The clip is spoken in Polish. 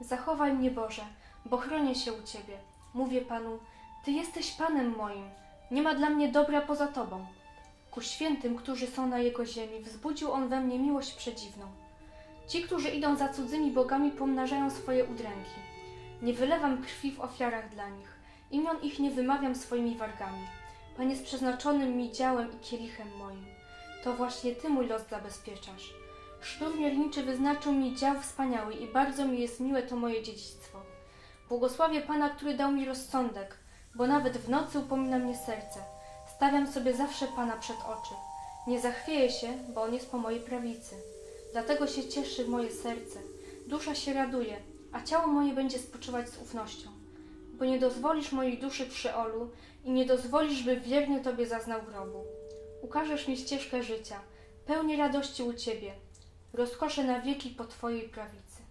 Zachowaj mnie Boże, bo chronię się u Ciebie. Mówię Panu, Ty jesteś Panem moim, nie ma dla mnie dobra poza Tobą. Ku świętym, którzy są na Jego ziemi, wzbudził On we mnie miłość przedziwną. Ci, którzy idą za cudzymi bogami, pomnażają swoje udręki. Nie wylewam krwi w ofiarach dla nich, imion ich nie wymawiam swoimi wargami. Pan jest przeznaczonym mi działem i kielichem moim. To właśnie Ty mój los zabezpieczasz. Sznur mierniczy wyznaczył mi dział wspaniały i bardzo mi jest miłe to moje dziedzictwo. Błogosławię Pana, który dał mi rozsądek, bo nawet w nocy upomina mnie serce. Stawiam sobie zawsze Pana przed oczy. Nie zachwieję się, bo On jest po mojej prawicy. Dlatego się cieszy moje serce, dusza się raduje, a ciało moje będzie spoczywać z ufnością. Bo nie dozwolisz mojej duszy w Szeolu i nie dozwolisz, by wierny Tobie zaznał grobu. Ukażesz mi ścieżkę życia, pełni radości u Ciebie, rozkosze na wieki po Twojej prawicy.